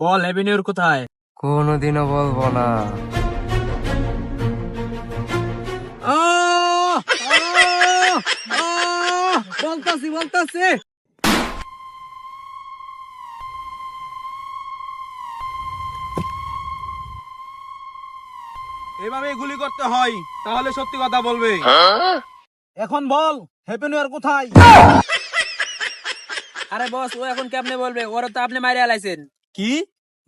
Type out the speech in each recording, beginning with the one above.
বল happy new year কোথায়? কোনোদিনও বলব না! বলতাছি বলতাছি। এভাবে গুলি করতে হয় তাহলে সত্যি কথা বলবে। এখন বল হ্যাপি নিউ ইয়ার কোথায়? আরে বস ও এখন কেমনে বলবে? ওরা তো আপনি মাইরে আলাইছেন। কি?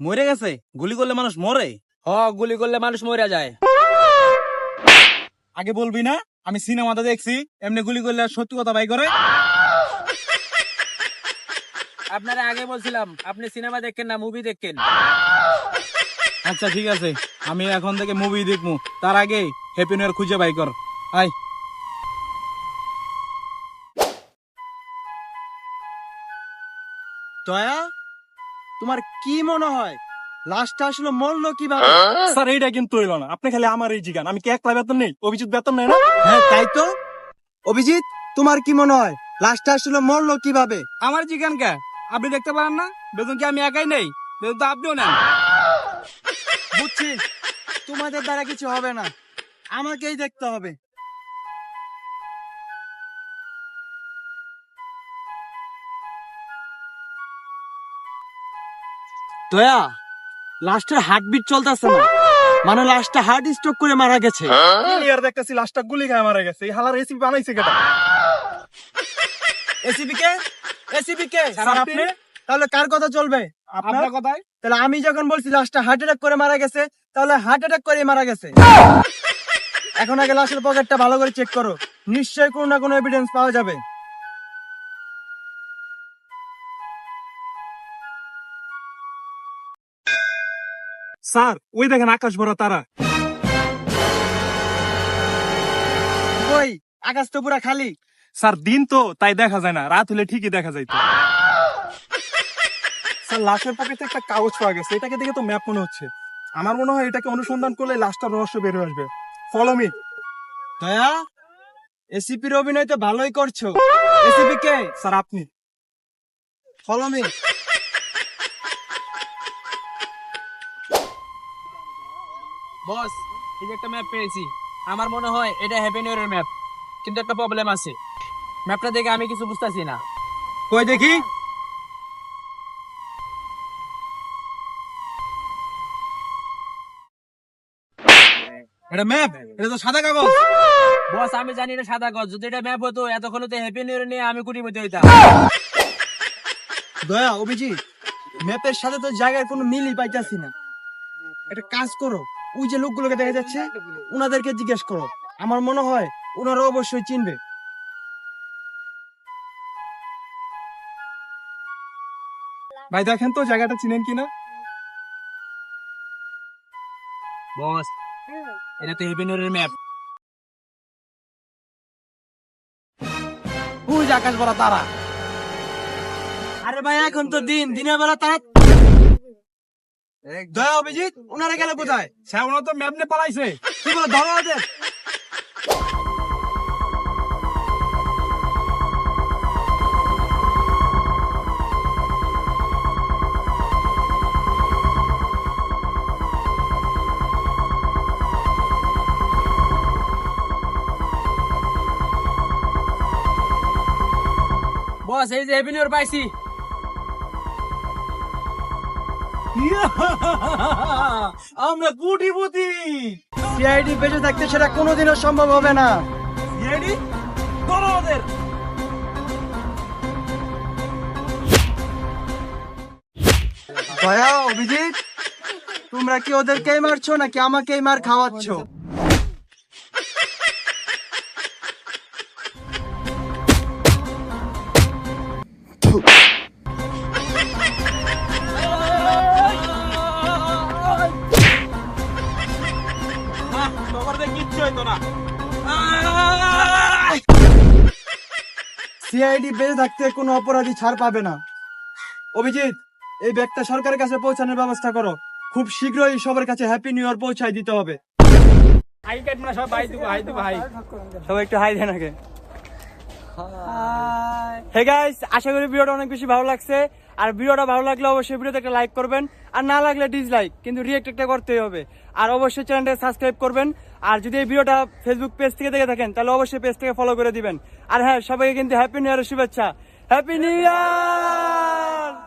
মরে গেছে? গুলি করলে মানুষ মরে? হ গুলি করলে মানুষ মরে যায়। আগে বলবি না? আমি সিনেমাতে দেখছি এমনি গুলি করলে সত্যি কথা বাই করে। আপনারা আগে বলছিলাম আপনি সিনেমা দেখেন না মুভি দেখেন। আচ্ছা ঠিক আছে। আমি এখন থেকে মুভি দেখব। তার আগে হ্যাপি নিউ ইয়ার খুঁজে বাই কর। আয়। দয়া তোমার কি মনে হয়? লাস্টটা আসলে মরলো কীভাবে? স্যার এইটা কিন্তু হইল না। আপনি খালি আমার এই জিগান। আমি কি একলা বেতন নেই? অভিজিৎ বেতন নেই না? হ্যাঁ তাই তো। অভিজিৎ তোমার কি মনে হয়? লাস্টটা আসলে মরলো কীভাবে? আমার চিকেন কে? আপনি দেখতে পারেন না? বেতন কি আমি একাই নেই? বেতন তো আপনিও নেন। বুঝছি। তোমাদের দ্বারা কিছু হবে না। আমাকেই দেখতে হবে। দয়া লাস্টের হার্টবিট চলতেছে না। মানে লাস্টটা হার্ট স্ট্রোক করে মারা গেছে। ইয়ার দেখতেছি লাস্টটা গুলি খায় মারা গেছে। এই হালার রেসিপি বানাইছে কেটা? এসিপি কে? এসিপি কে? স্যার আপনি? তাহলে কার কথা চলবে? আপনার? কথাই তাহলে আমি যখন বলছি লাস্টটা হার্ট অ্যাটাক করে মারা গেছে তাহলে হার্ট অ্যাটাক করে মারা গেছে। এখন আগে লাশের পকেটটা ভালো করে চেক করো। নিশ্চয়ই কোনো না কোনো এভিডেন্স পাওয়া যাবে। স্যার ওই দেখেন আকাশ ভরা তারা। কই? আকাশ তো পুরা খালি। স্যার দিন তো তাই দেখা যায় না। রাত হলে ঠিকই দেখা যাইতো। স্যার লাশের পকেটে একটা কাগজ পাওয়া গেছে। এটাকে দেখে তো ম্যাপ মনে হচ্ছে। আমার মনে হয় এটাকে অনুসন্ধান করলে লাশটার রহস্য বের আসবে। ফলো মি দয়া এসিপির অভিনয় তো ভালোই করছ। এসিপি কে স্যার আপনি। ফলো মি বস এই যে একটা ম্যাপ পেয়েছি। আমার মনে হয় এটা হ্যাপি নিউ ইয়ারের ম্যাপ কিন্তু একটা প্রবলেম আছে। ম্যাপটা দেখে আমি কিছু বুঝতাছি না। কই দেখি? এটা ম্যাপ এটা তো সাদা কাগজ। বস আমি জানি না সাদা গজ যদি এটা ম্যাপ হতো এতক্ষণ তো হ্যাপি নিউ ইয়ার নিয়ে আমি কুটিপতি হইতাম। দয়া অভিজিৎ ম্যাপের সাথে তো জায়গার কোনো মিলই পাইতাছি না। একটা কাজ করো। ওই যে লোকগুলোকে দেখা যাচ্ছে ওনাদেরকে জিজ্ঞেস করো। আমার মনে হয় ওনারা অবশ্যই চিনবে। ভাই দেখেন তো জায়গাটা চিনেন কিনা? বস এটা তো নিউ ম্যাপ ওই আকাশ ভরা তারা। আরে ভাই এখন তো দিন দিনের বেলা তারা দয়া অভিজিৎ ওনারা গেল কোথায়? শ্যামলা তো ম্যাপ নিয়ে পালাইছে। কি বলে, ধরো ওদের। বস, এই যে ইয়ার পাইছি। আমরা কুটিপতি সিআইডি বেঁচে থাকতে সেটা কোনোদিনও সম্ভব হবে না। রেডি ধরো ওদের। দয়া অভিজিৎ তোমরা কি ওদেরকেই মারছো নাকি আমাকেই মার খাওয়াচ্ছ? তোমাদের কিচ্ছু হইতো না। সিআইডি বেঁচে থাকতে কোনো অপরাধী ছাড় পাবে না। অভিজিৎ এই ব্যাগটা সরকারের কাছে পৌঁছানোর ব্যবস্থা করো। খুব শীঘ্রই সবার কাছে হ্যাপি নিউ ইয়ার পৌঁছায় দিতে হবে। হাই কাট মানে সব হাই দিব হাই দিব হাই সবাই একটু হাই দেন আগে। হে গাইস আশা করি ভিডিওটা অনেক বেশি ভালো লাগছে। আর ভিডিওটা ভালো লাগলে অবশ্যই ভিডিওতে একটা লাইক করবেন, আর না লাগলে ডিসলাইক কিন্তু রিয়েক্ট একটা করতেই হবে। আর অবশ্যই চ্যানেলটা সাবস্ক্রাইব করবেন, আর যদি এই ভিডিওটা ফেসবুক পেজ থেকে দেখে থাকেন, তাহলে অবশ্যই পেজটাকে ফলো করে দিবেন। আর হ্যাঁ সবাইকে কিন্তু হ্যাপি নিউ ইয়ারের শুভেচ্ছা। Happy new year